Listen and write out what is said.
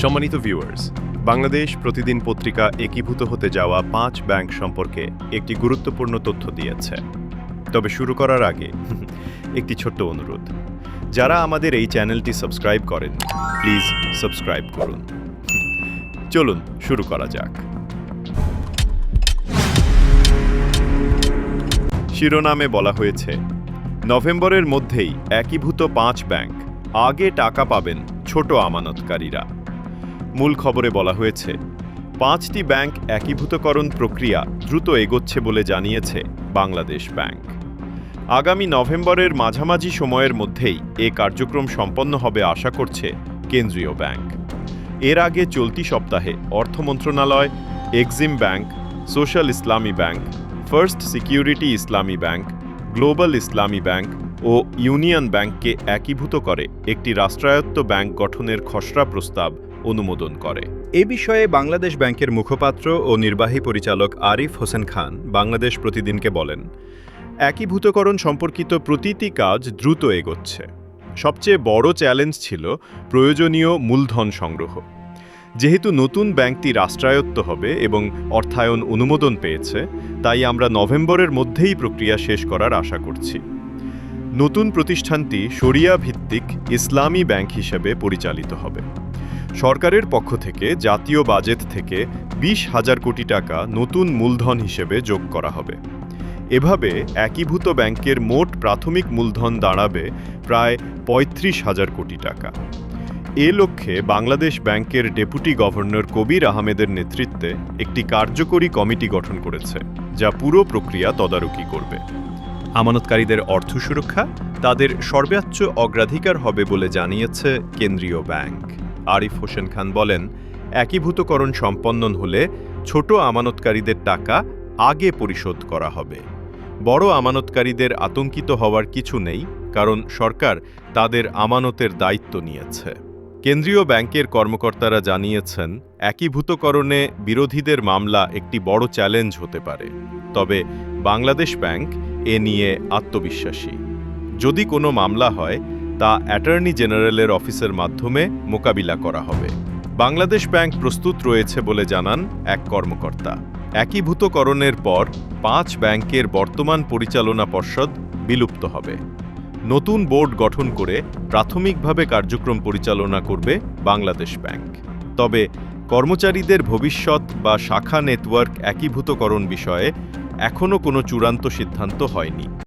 সম্মানিত ভিউয়ার্স বাংলাদেশ প্রতিদিন পত্রিকা একীভূত হতে যাওয়া পাঁচ ব্যাংক সম্পর্কে একটি গুরুত্বপূর্ণ তথ্য দিয়েছে। তবে শুরু করার আগে, একটি ছোট্ট অনুরোধ। যারা আমাদের এই চ্যানেলটি সাবস্ক্রাইব করেন, প্লিজ সাবস্ক্রাইব করুন। চলুন, শুরু করা যাক। শিরোনামে বলা হয়েছে, নভেম্বরের মধ্যেই একীভূত পাঁচ ব্যাংক, আগে টাকা পাবেন ছোট আমানতকারীরা। মূল খবরে বলা হয়েছে, পাঁচটি ব্যাংক একীভূতকরণ প্রক্রিয়া দ্রুত এগোচ্ছে বলে জানিয়েছে বাংলাদেশ ব্যাংক। আগামী নভেম্বরের মাঝামাঝি সময়ের মধ্যেই এ কার্যক্রম সম্পন্ন হবে আশা করছে কেন্দ্রীয় ব্যাংক। এর আগে চলতি সপ্তাহে অর্থ মন্ত্রণালয়, Exim bank, social Islami bank, first security Islami bank, global Islami bank ও ইউনিয়ন ব্যাংককে একীভূত করে একটি রাষ্ট্রায়ত্ত ব্যাংক গঠনের খসড়া প্রস্তাব অনুমোদন করে। এ বিষয়ে বাংলাদেশ ব্যাংকের মুখপাত্র ও নির্বাহী পরিচালক আরিফ হোসেন খান বাংলাদেশ প্রতিদিনকে বলেন, একীভূতকরণ সম্পর্কিত প্রতিটি কাজ দ্রুত এগোচ্ছে। সবচেয়ে বড় চ্যালেঞ্জ ছিল প্রয়োজনীয় মূলধন সংগ্রহ। যেহেতু নতুন ব্যাংকটি রাষ্ট্রায়ত্ত হবে এবং অর্থায়ন অনুমোদন পেয়েছে, তাই আমরা নভেম্বরের মধ্যেই প্রক্রিয়া শেষ করার আশা করছি। নতুন প্রতিষ্ঠানটি শরিয়া ভিত্তিক ইসলামী ব্যাংক হিসেবে পরিচালিত হবে। সরকারের পক্ষ থেকে জাতীয় বাজেট থেকে বিশ হাজার কোটি টাকা নতুন মূলধন হিসেবে যোগ করা হবে। এভাবে একীভূত ব্যাংকের মোট প্রাথমিক মূলধন দাঁড়াবে প্রায় পঁয়ত্রিশ হাজার কোটি টাকা। এ লক্ষ্যে বাংলাদেশ ব্যাংকের ডেপুটি গভর্নর কবির আহমেদের নেতৃত্বে একটি কার্যকরী কমিটি গঠন করেছে, যা পুরো প্রক্রিয়া তদারকি করবে। আমানতকারীদের অর্থ সুরক্ষা তাদের সর্বোচ্চ অগ্রাধিকার হবে বলে জানিয়েছে কেন্দ্রীয় ব্যাংক। আরিফ হোসেন খান বলেন, একীভূতকরণ সম্পন্ন হলে ছোট আমানতকারীদের টাকা আগে পরিশোধ করা হবে। বড় আমানতকারীদের আতঙ্কিত হওয়ার কিছু নেই, কারণ সরকার তাদের আমানতের দায়িত্ব নিয়েছে। কেন্দ্রীয় ব্যাংকের কর্মকর্তারা জানিয়েছেন, একীভূতকরণে বিরোধীদের মামলা একটি বড় চ্যালেঞ্জ হতে পারে। তবে বাংলাদেশ ব্যাংক এ নিয়ে আত্মবিশ্বাসী। যদি কোনো মামলা হয় তা অ্যাটর্নি জেনারেলের অফিসের মাধ্যমে মোকাবিলা করা হবে। বাংলাদেশ ব্যাংক প্রস্তুত রয়েছে বলে জানান এক কর্মকর্তা। একীভূতকরণের পর পাঁচ ব্যাংকের বর্তমান পরিচালনা পর্ষদ বিলুপ্ত হবে। নতুন বোর্ড গঠন করে প্রাথমিকভাবে কার্যক্রম পরিচালনা করবে বাংলাদেশ ব্যাংক। তবে কর্মচারীদের ভবিষ্যৎ বা শাখা নেটওয়ার্ক একীভূতকরণ বিষয়ে এখনও কোনো চূড়ান্ত সিদ্ধান্ত হয়নি।